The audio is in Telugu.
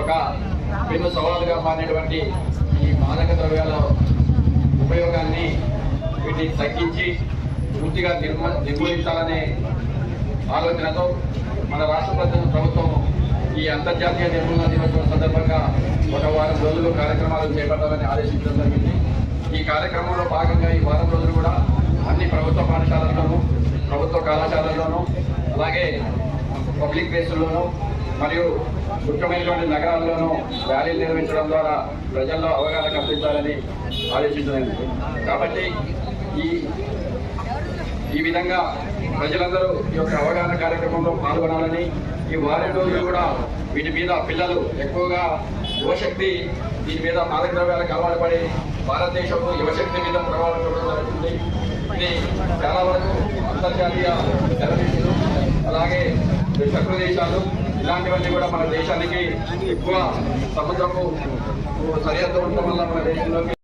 ఒక పెను సవాలుగా మారినటువంటి ఈ మాదక ద్రవ్యాల ఉపయోగాన్ని వీటిని తగ్గించి పూర్తిగా నిర్మ నిర్మూలించాలనే ఆలోచనతో మన రాష్ట్ర ప్రభుత్వం- ప్రభుత్వం ఈ అంతర్జాతీయ నిర్మూలన దినోత్సవం సందర్భంగా ఒక వారం రోజులు కార్యక్రమాలు చేపట్టాలని ఆదేశించడం జరిగింది. ఈ కార్యక్రమంలో భాగంగా ఈ వారం రోజులు కూడా అన్ని ప్రభుత్వ పాఠశాలల్లోనూ ప్రభుత్వ కళాశాలల్లోనూ అలాగే పబ్లిక్ ప్లేసుల్లోనూ మరియు ముఖ్యమైనటువంటి నగరాల్లోనూ ర్యాలీలు నిర్వహించడం ద్వారా ప్రజల్లో అవగాహన కల్పించాలని ఆదేశించలేదు కాబట్టి ఈ ఈ విధంగా ప్రజలందరూ ఈ యొక్క అవగాహన కార్యక్రమంలో పాల్గొనాలని ఈ వారం రోజులు కూడా వీటి మీద పిల్లలు ఎక్కువగా యువశక్తి దీని మీద మాదక ద్రవ్యాలకు అలవాటు పడి భారతదేశంలో యువశక్తి మీద ప్రభావం చూడడం జరుగుతుంది ఇది చాలా వరకు అంతర్జాతీయ అలాగే శత్రు దేశాలు ఇలాంటివన్నీ కూడా మన దేశానికి ఎక్కువ సముద్రపు సరిహద్దు ఉండటం వల్ల మన దేశంలోకి